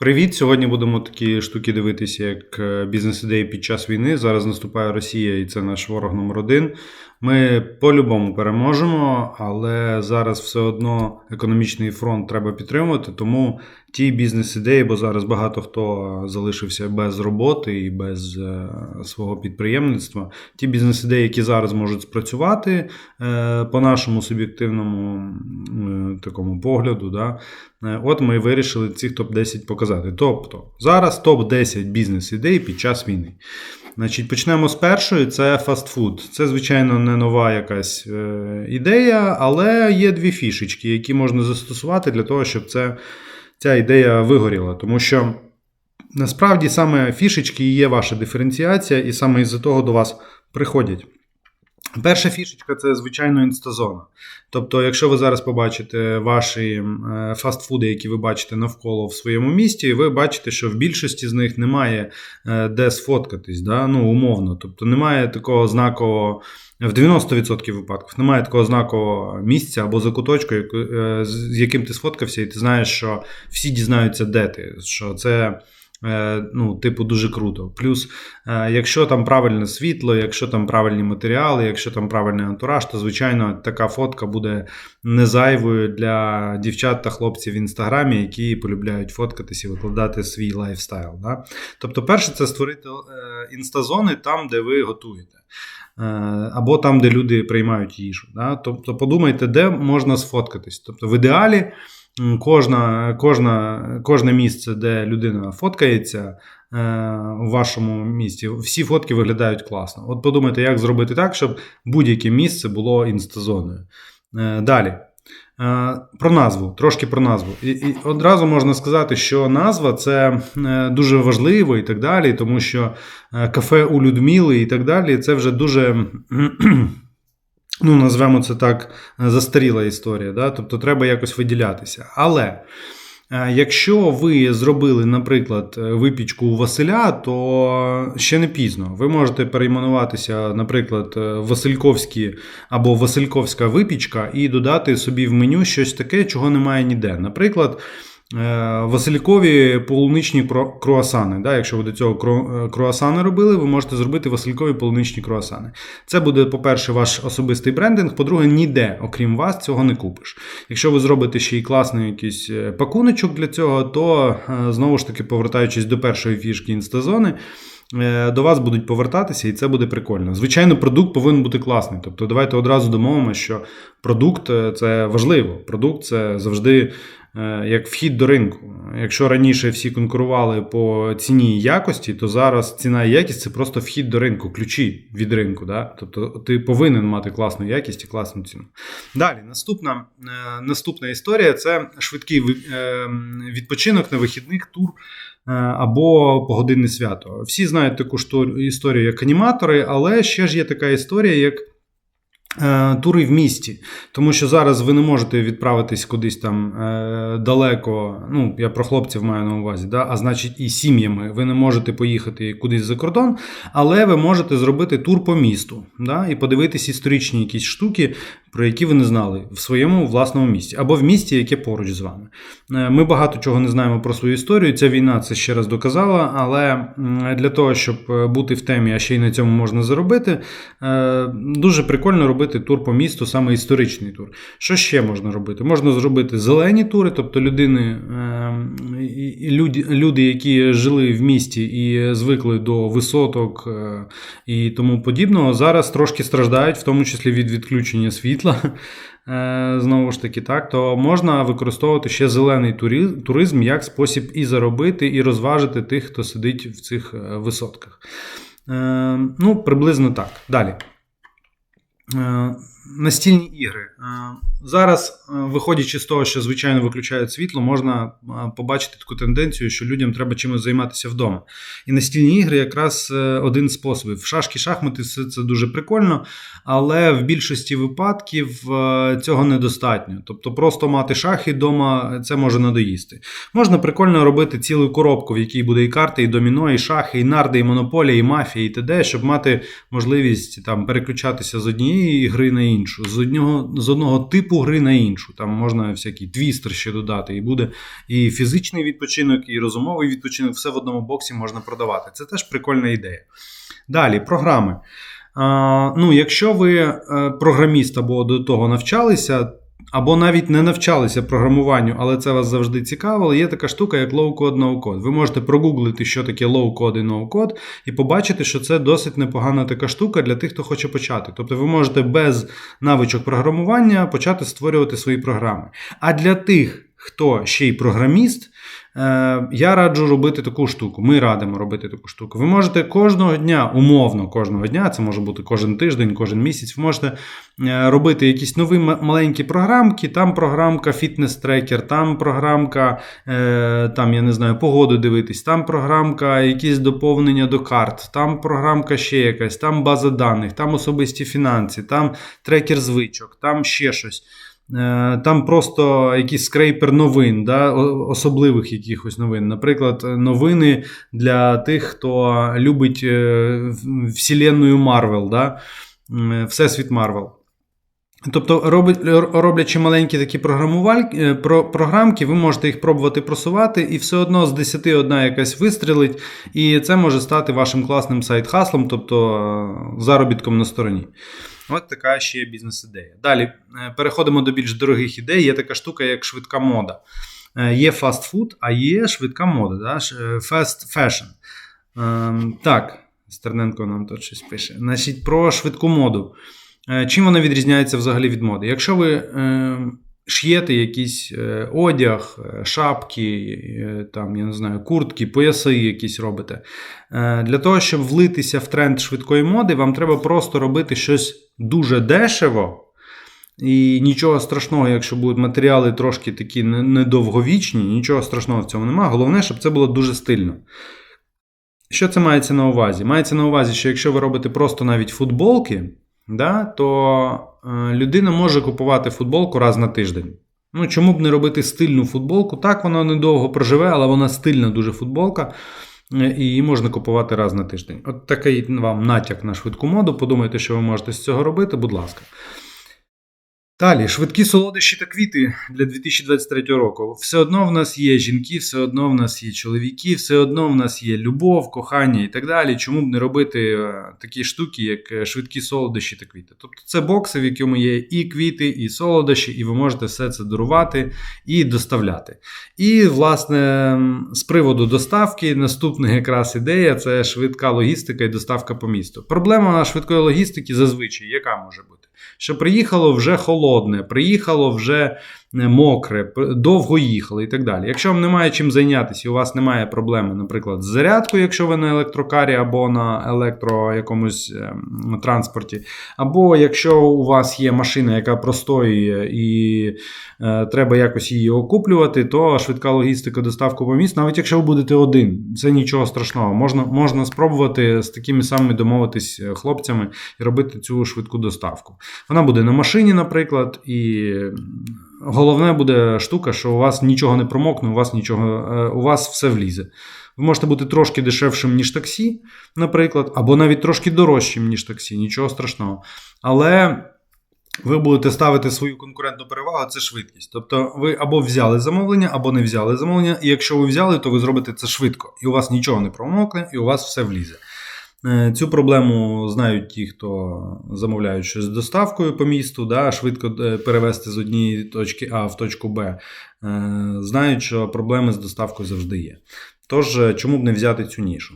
Привіт! Сьогодні будемо такі штуки дивитися, як е, бізнес-ідеї під час війни. Зараз наступає Росія, і це наш ворог номер один. Ми по-любому переможемо, але зараз все одно економічний фронт треба підтримувати. Тому ті бізнес-ідеї, бо зараз багато хто залишився без роботи і без е, свого підприємництва. Ті бізнес-ідеї, які зараз можуть спрацювати е, по нашому суб'єктивному е, такому погляду. Да, е, От ми вирішили цих топ-10 показати. Тобто зараз топ-10 бізнес-ідей під час війни. Значить, Почнемо з першої: це фастфуд. Це, звичайно, не нова якась е, ідея, але є дві фішечки, які можна застосувати для того, щоб це, ця ідея вигоріла. Тому що насправді саме фішечки і є ваша диференціація, і саме із-за того до вас приходять. Перша фішечка це, звичайно, інстазона. Тобто, якщо ви зараз побачите ваші е, фастфуди, які ви бачите навколо в своєму місті, ви бачите, що в більшості з них немає е, де сфоткатись, да? ну, умовно. Тобто немає такого знакового. В 90% випадків немає такого знакового місця або закуточку, е, з яким ти сфоткався, і ти знаєш, що всі дізнаються, де ти. Що це ну, типу, дуже круто. Плюс, е, якщо там правильне світло, якщо там правильні матеріали, якщо там правильний антураж, то звичайно така фотка буде не зайвою для дівчат та хлопців в інстаграмі, які полюбляють фоткатись і викладати свій лайфстайл. Да? Тобто, перше, це створити е, інстазони там, де ви готуєте. Е, Або там, де люди приймають їжу. Да? Тобто подумайте, де можна сфоткатись. Тобто, в ідеалі кожна, кожна, кожне місце, де людина фоткається е, у вашому місті, всі фотки виглядають класно. От подумайте, як зробити так, щоб будь-яке місце було інстазоною. Е, Далі. Е, Про назву, трошки про назву. І, і одразу можна сказати, що назва це дуже важливо і так далі, тому що кафе у Людмили і так далі, це вже дуже. Ну, назвемо це так, застаріла історія, да? тобто треба якось виділятися. Але е, якщо ви зробили, наприклад, е, випічку у Василя, то ще не пізно. Ви можете перейменуватися, наприклад, е, Васильковські або Васильковська випічка і додати собі в меню щось таке, чого немає ніде. Наприклад, Василькові полуничні круасани. Да? Якщо ви до цього е, круасани робили, ви можете зробити Василькові полуничні круасани. Це буде, по-перше, ваш особистий брендинг. По-друге, ніде, окрім вас, цього не купиш. Якщо ви зробите ще й класний якийсь е, пакуночок для цього, то е, знову ж таки, повертаючись до першої фішки інстазони. е, До вас будуть повертатися, і це буде прикольно. Звичайно, продукт повинен бути класний. Тобто, давайте одразу домовимося, що продукт е, це важливо. Продукт це завжди е, як вхід до ринку. Якщо раніше всі конкурували по ціні і якості, то зараз ціна і якість це просто вхід до ринку, ключі від ринку. Да? Тобто ти повинен мати класну якість і класну ціну. Далі, наступна, е, наступна історія це швидкий е, відпочинок на вихідних тур. е, Або погодинне свято. Всі знають таку історію як аніматори, але ще ж є така історія, як е, тури в місті. Тому що зараз ви не можете відправитись кудись там е, далеко. Ну, я про хлопців маю на увазі, да? а значить, і сім'ями. Ви не можете поїхати кудись за кордон, але ви можете зробити тур по місту да? і подивитись історичні якісь штуки, про які ви не знали в своєму власному місті або в місті, яке поруч з вами. Е, Ми багато чого не знаємо про свою історію. Ця війна це ще раз доказала, але для того, щоб е, бути в темі, а ще й на цьому можна заробити, е, дуже прикольно робити тур по місту, саме історичний тур. Що ще можна робити? Можна зробити зелені тури, тобто людини, люди, люди, які жили в місті і звикли до висоток е, і тому подібного, зараз трошки страждають, в тому числі від відключення світла. Е, Знову ж таки, так, то можна використовувати ще зелений туризм як спосіб і заробити, і розважити тих, хто сидить в цих е, висотках. Ну, приблизно так. Далі. Е, Настільні ігри. Е, Зараз, е, виходячи з того, що звичайно виключають світло, можна побачити таку тенденцію, що людям треба чимось займатися вдома. І настільні ігри якраз один з способів. Шашки, шахмати все це дуже прикольно, але в більшості випадків цього недостатньо. Тобто, просто мати шахи вдома це може надоїсти. Можна прикольно робити цілу коробку, в якій буде і карти, і доміно, і шахи, і нарди, і монополія, і мафія, і т.д., щоб мати можливість там переключатися з однієї гри на іншу. з одного, з одного типу гри на іншу. Там можна всякий твістер ще додати, і буде і фізичний відпочинок, і розумовий відпочинок, все в одному боксі можна продавати. Це теж прикольна ідея. Далі, програми. Ну, Якщо ви е, програміст або до того навчалися, або навіть не навчалися програмуванню, але це вас завжди цікавило, є така штука, як low-code, no-code. Ви можете прогуглити, що таке low-code і no-code, і побачити, що це досить непогана така штука для тих, хто хоче почати. Тобто ви можете без навичок програмування почати створювати свої програми. А для тих, хто ще й програміст, Е, я раджу робити таку штуку. Ми радимо робити таку штуку. Ви можете кожного дня, умовно, кожного дня, це може бути кожен тиждень, кожен місяць, ви можете е, робити якісь нові маленькі програмки. Там програмка фітнес-трекер, там програмка, е, там, я не знаю, погоду дивитись, там програмка, якісь доповнення до карт, там програмка ще якась, там база даних, там особисті фінанси, там трекер звичок, там ще щось. Е, там просто якийсь скрейпер новин, да, особливих якихось новин. Наприклад, новини для тих, хто любить е, вселенную Марвел, да, Всесвіт Марвел. Тобто, роблячи маленькі такі е, програмки, ви можете їх пробувати просувати, і все одно з 10 одна якась вистрілить, і це може стати вашим класним сайт-хаслом, тобто заробітком на стороні. От така ще бізнес-ідея. Далі е, переходимо до більш дорогих ідей. Є така штука, як швидка мода. Е, є фастфуд, а є швидка мода. Да? Е, fast fashion. Ем, так, Стерненко нам тут щось пише. Значить, Про швидку моду. Чим вона відрізняється взагалі від моди? Якщо ви ш'єте якийсь одяг, шапки, там, я не знаю, куртки, пояси якісь робите. Для того, щоб влитися в тренд швидкої моди, вам треба просто робити щось дуже дешево. І нічого страшного, якщо будуть матеріали трошки такі недовговічні, нічого страшного в цьому немає. Головне, щоб це було дуже стильно. Що це мається на увазі? Мається на увазі, що якщо ви робите просто навіть футболки, да, то е, людина може купувати футболку раз на тиждень. Ну, Чому б не робити стильну футболку? Так, вона недовго проживе, але вона стильна дуже футболка. І її можна купувати раз на тиждень. От такий вам натяк на швидку моду. Подумайте, що ви можете з цього робити, будь ласка. Далі, швидкі солодощі та квіти для 2023 року. Все одно в нас є жінки, все одно в нас є чоловіки, все одно в нас є любов, кохання і так далі. Чому б не робити е, такі штуки, як е, швидкі солодощі та квіти? Тобто це бокси, в якому є і квіти, і солодощі, і ви можете все це дарувати і доставляти. І, власне, з приводу доставки, наступна якраз ідея це швидка логістика і доставка по місту. Проблема швидкої логістики зазвичай, яка може бути? Що приїхало вже холодне, приїхало вже мокре, довго їхали і так далі. Якщо вам немає чим зайнятися, і у вас немає проблеми, наприклад, з зарядкою, якщо ви на електрокарі або на електро якомусь ем, транспорті, або якщо у вас є машина, яка простоює і е, треба якось її окуплювати, то швидка логістика доставку по місту, навіть якщо ви будете один, це нічого страшного. Можна можна спробувати з такими самими домовитись е, хлопцями і робити цю швидку доставку. Вона буде на машині, наприклад, і головне буде штука, що у вас нічого не промокне, у вас нічого, е, у вас все влізе. Ви можете бути трошки дешевшим, ніж таксі, наприклад, або навіть трошки дорожчим, ніж таксі, нічого страшного. Але. Ви будете ставити свою конкурентну перевагу, це швидкість. Тобто ви або взяли замовлення, або не взяли замовлення. І якщо ви взяли, то ви зробите це швидко. І у вас нічого не промокне, і у вас все влізе. Е, цю проблему знають ті, хто замовляють щось з доставкою по місту, да, швидко е, перевести з однієї точки А в точку Б. Е, знають, що проблеми з доставкою завжди є. Тож, чому б не взяти цю нішу?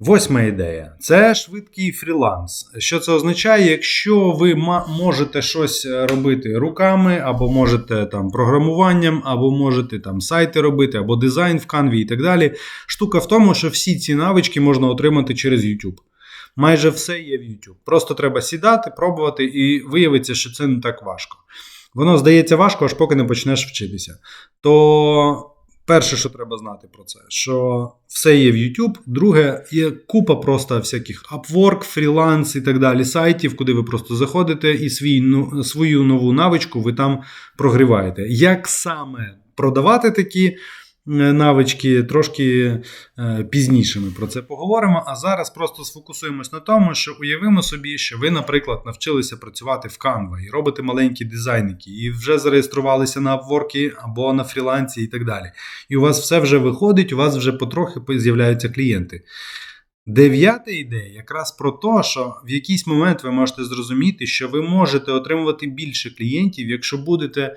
Восьма ідея це швидкий фріланс. Що це означає, якщо ви можете щось е, робити руками, або можете там програмуванням, або можете там сайти робити, або дизайн в канві і так далі. Штука в тому, що всі ці навички можна отримати через YouTube. Майже все є в YouTube. Просто треба сідати, пробувати, і виявиться, що це не так важко. Воно здається важко, аж поки не почнеш вчитися. То Перше, що треба знати про це, що все є в YouTube. Друге, є купа просто всяких Upwork, фріланс і так далі сайтів, куди ви просто заходите і свій, ну, свою нову навичку ви там прогріваєте. Як саме продавати такі навички трошки е, пізніше ми про це поговоримо. А зараз просто сфокусуємось на тому, що уявимо собі, що ви, наприклад, навчилися працювати в Canva і робите маленькі дизайники, і вже зареєструвалися на Upwork або на фрілансі і так далі. І у вас все вже виходить, у вас вже потрохи з'являються клієнти. Дев'ята ідея якраз про те, що в якийсь момент ви можете зрозуміти, що ви можете отримувати більше клієнтів, якщо будете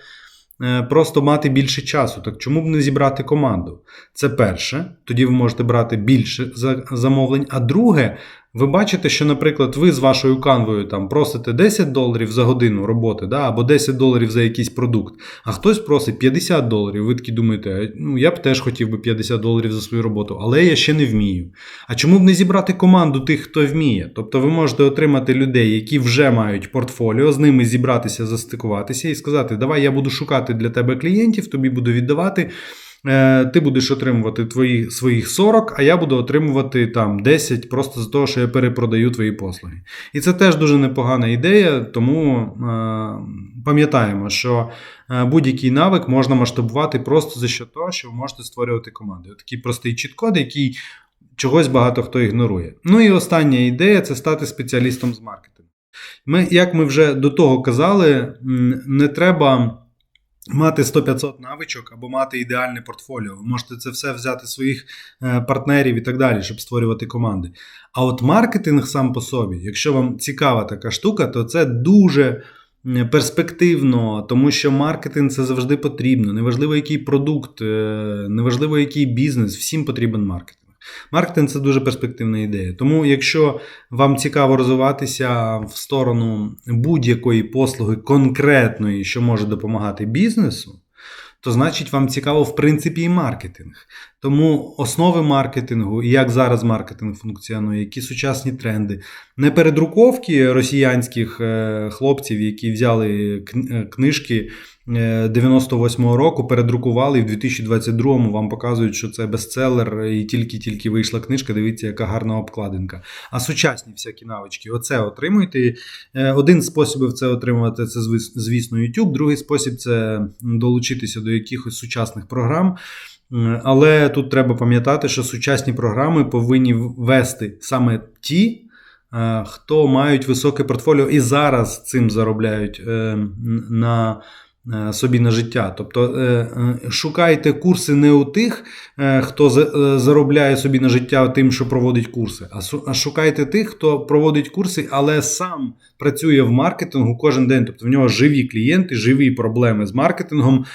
просто мати більше часу. Так чому б не зібрати команду? Це перше, тоді ви можете брати більше за- замовлень. А друге, ви бачите, що, наприклад, ви з вашою канвою там просите 10 доларів за годину роботи, да, або 10 доларів за якийсь продукт, а хтось просить 50 доларів. Ви такі думаєте, ну я б теж хотів би 50 доларів за свою роботу, але я ще не вмію. А чому б не зібрати команду тих, хто вміє? Тобто ви можете отримати людей, які вже мають портфоліо, з ними зібратися, застикуватися і сказати: Давай я буду шукати для тебе клієнтів, тобі буду віддавати. Е, Ти будеш отримувати твої своїх 40, а я буду отримувати там 10 просто з того, що я перепродаю твої послуги. І це теж дуже непогана ідея, тому е, пам'ятаємо, що е, будь-який навик можна масштабувати просто за що того, що ви можете створювати команди. Такий простий чіт-код, який чогось багато хто ігнорує. Ну і остання ідея це стати спеціалістом з маркетингу. Ми, як ми вже до того казали, не треба мати 100-500 навичок або мати ідеальне портфоліо. Ви можете це все взяти своїх е, партнерів і так далі, щоб створювати команди. А от маркетинг сам по собі, якщо вам цікава така штука, то це дуже перспективно, тому що маркетинг це завжди потрібно. Неважливо, який продукт, е, неважливо, який бізнес, всім потрібен маркетинг. Маркетинг це дуже перспективна ідея. Тому, якщо вам цікаво розвиватися в сторону будь-якої послуги конкретної, що може допомагати бізнесу, то значить вам цікаво, в принципі, і маркетинг. Тому основи маркетингу і як зараз маркетинг функціонує, які сучасні тренди, не передруковки росіянських е, хлопців, які взяли е, книжки е, 98-го року, передрукували і в 2022-му вам показують, що це бестселер, і тільки-тільки вийшла книжка. Дивіться, яка гарна обкладинка. А сучасні всякі навички, оце отримуйте. Е, Один з способів це отримувати це, звісно, YouTube. Другий спосіб це долучитися до якихось сучасних програм. Але тут треба пам'ятати, що сучасні програми повинні ввести саме ті, е, хто мають високе портфоліо і зараз цим заробляють е, на е, собі на життя. Тобто шукайте курси не у тих, хто заробляє собі на життя тим, що проводить курси, а шукайте тих, хто проводить курси, але сам працює в маркетингу кожен день. Тобто в нього живі клієнти, живі проблеми з маркетингом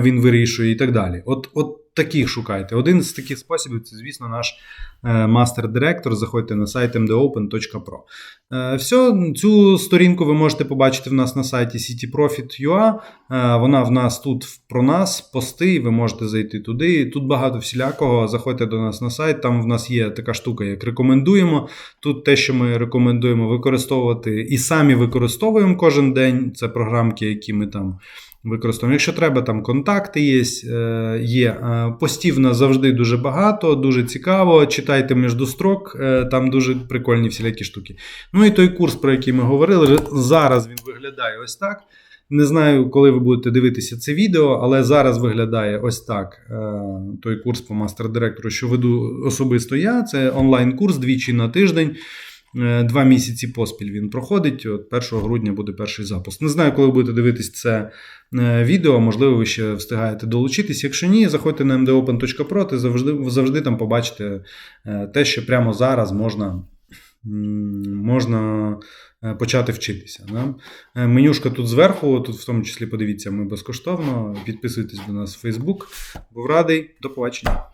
він вирішує і так далі. От, от таких шукайте. Один з таких способів це, звісно, наш е, мастер-директор. Заходьте на сайт mdopen.pro. Е, Все, цю сторінку ви можете побачити в нас на сайті cityprofit.ua. Е, Вона в нас тут про нас, пости, ви можете зайти туди. Тут багато всілякого. Заходьте до нас на сайт. Там в нас є така штука, як рекомендуємо. Тут те, що ми рекомендуємо використовувати і самі використовуємо кожен день. Це програмки, які ми там використовуємо. Якщо треба, там контакти є. є. Постів нас завжди дуже багато, дуже цікаво. Читайте між строк, е, там дуже прикольні всілякі штуки. Ну і той курс, про який ми говорили, зараз він виглядає ось так. Не знаю, коли ви будете дивитися це відео, але зараз виглядає ось так. е, Той курс по мастер-директору, що веду особисто я. Це онлайн-курс двічі на тиждень. Е, Два місяці поспіль він проходить. От 1 грудня буде перший запуск. Не знаю, коли будете дивитись це е, відео, можливо, ви ще встигаєте долучитись. Якщо ні, заходьте на mdopen.pro, ти завжди, завжди там побачите е, те, що прямо зараз можна, можна почати вчитися. Да? Менюшка тут зверху, тут в тому числі подивіться, ми безкоштовно. Підписуйтесь до нас в Facebook. Був радий, до побачення.